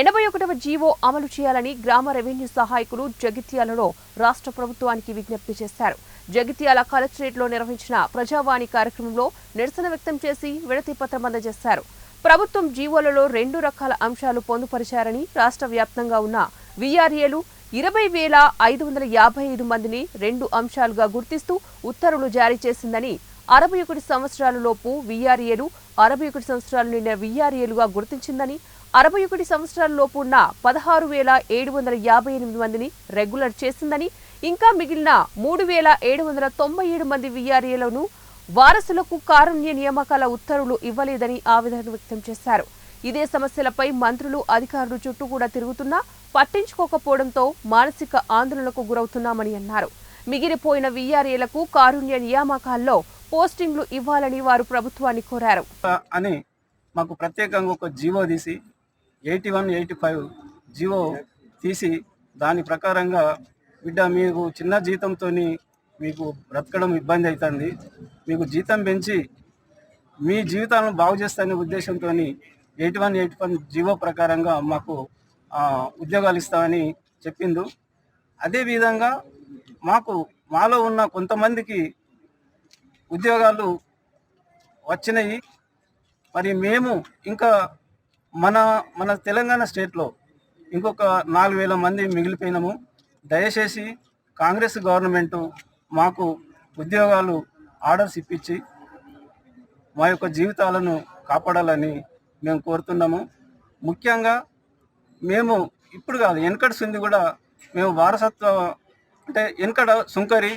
ఎనభై ఒకటవ జీవో అమలు చేయాలని గ్రామ రెవెన్యూ సహాయకులు జగిత్యాలలో రాష్ట్ర ప్రభుత్వానికి విజ్ఞప్తి చేశారు. జగిత్యాల కలెక్టరేట్లో నిర్వహించిన ప్రజావాణి కార్యక్రమంలో నిరసన వ్యక్తం చేసి విడతి పత్రం అందజేశారు. ప్రభుత్వం జీవోలలో రెండు రకాల అంశాలు పొందుపరిచారని రాష్ట్ర వ్యాప్తంగా ఉన్న వీఆర్ఏలు ఇరవై వేల ఐదు వందల యాభై ఐదు మందిని రెండు అంశాలుగా గుర్తిస్తూ ఉత్తర్వులు జారీ చేసిందని అరవై ఒకటి సంవత్సరాల లోపు అరవై ఒకటి సంవత్సరాలు నిండిన విఆర్ఏలుగా గుర్తించిందని అరవై ఒకటి సంవత్సరాల లోపు ఉన్న పదహారు వేల ఏడు వందల యాభై ఎనిమిది మందిని రెగ్యులర్ చేసిందని ఇంకా మిగిలిన మూడు వేల ఏడు వందల తొంభై ఏడు మంది విఆర్ఏలను వారసులకు కారుణ్య నియామకాల ఉత్తర్వులు ఇవ్వలేదని ఆవేదన వ్యక్తం చేశారు. ఇదే సమస్యలపై మంత్రులు అధికారులు చుట్టూ కూడా తిరుగుతున్నా పట్టించుకోకపోవడంతో మానసిక ఆందోళనకు గురవుతున్నామని అన్నారు. మిగిలిపోయిన వీఆర్ఏలకు కారుణ్య నియామకాల్లో పోస్టింగ్లు ఇవ్వాలని వారు ప్రభుత్వాన్ని కోరారు. అని మాకు ప్రత్యేకంగా ఒక జీవో తీసి eighty one eighty five GO తీసి దాని ప్రకారంగా బిడ్డ మీకు చిన్న జీతంతో మీకు బ్రతకడం ఇబ్బంది అవుతుంది మీకు జీతం పెంచి మీ జీవితాలను బాగు చేస్తానే ఉద్దేశంతో eighty one eighty one GO ప్రకారంగా మాకు ఉద్యోగాలు ఇస్తామని చెప్పిండు. అదేవిధంగా మాకు మాలో ఉన్న కొంతమందికి ఉద్యోగాలు వచ్చినాయి. మరి మేము ఇంకా మన మన తెలంగాణ స్టేట్లో ఇంకొక నాలుగు వేల మంది మిగిలిపోయినాము. దయచేసి కాంగ్రెస్ గవర్నమెంట్ మాకు ఉద్యోగాలు ఆర్డర్స్ ఇప్పించి మా యొక్క జీవితాలను కాపాడాలని మేము కోరుతున్నాము. ముఖ్యంగా మేము ఇప్పుడు కాదు వెనకటి సుంది కూడా మేము వారసత్వ అంటే వెనకడ సుంకరి